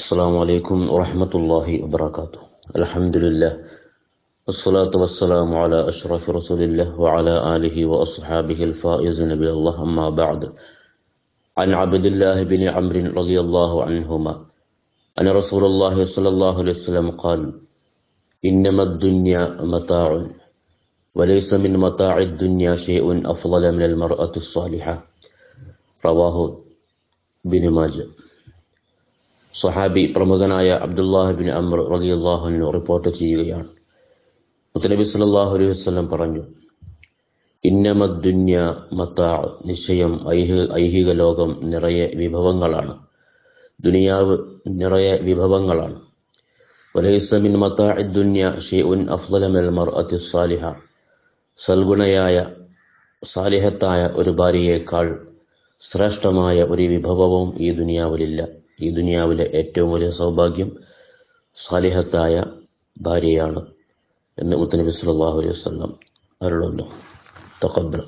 السلام عليكم ورحمة الله وبركاته. الحمد لله. والصلاة والسلام على أشرف رسول الله وعلى آله وأصحابه الفائزين بالله أما بعد. عن عبد الله بن عمرو رضي الله عنهما أن رسول الله صلى الله عليه وسلم قال إنما الدنيا متاع وليس من متاع الدنيا شيء أفضل من المرأة الصالحة. رواه بن ماجه. സഹാബി പ്രമുഖനായ അബ്ദുല്ലാഹിബിൻ അമർ അള്ളാഹുനു റിപ്പോർട്ട് ചെയ്യുകയാണ്. മുത്തനബി സല്ലാഹു അലൈഹി വസല്ലം പറഞ്ഞു ഇന്നമദ്ദുന്യ മത്താ നിശ്ചയം ഐഹിക ഐഹിക ലോകം നിറയെ വിഭവങ്ങളാണ്. ദുനിയാവ് നിറയെ വിഭവങ്ങളാണ്. വലൈസ മത്താ ദുന്യ ഷൈഉൻ അഫ്ലമൽ മർ അതി സാലിഹ. സൽഗുണയായ സാലിഹത്തായ ഒരു ഭാര്യയേക്കാൾ ശ്രേഷ്ഠമായ ഒരു വിഭവവും ഈ ദുനിയാവിലില്ല. ഈ ദുനിയാവിലെ ഏറ്റവും വലിയ സൗഭാഗ്യം സാലിഹത്തായ ഭാര്യയാണ് എന്ന് മുത്തനബി സല്ലല്ലാഹു അലൈഹി വസല്ലം അരുളുന്നു. തഖബ്ബൽ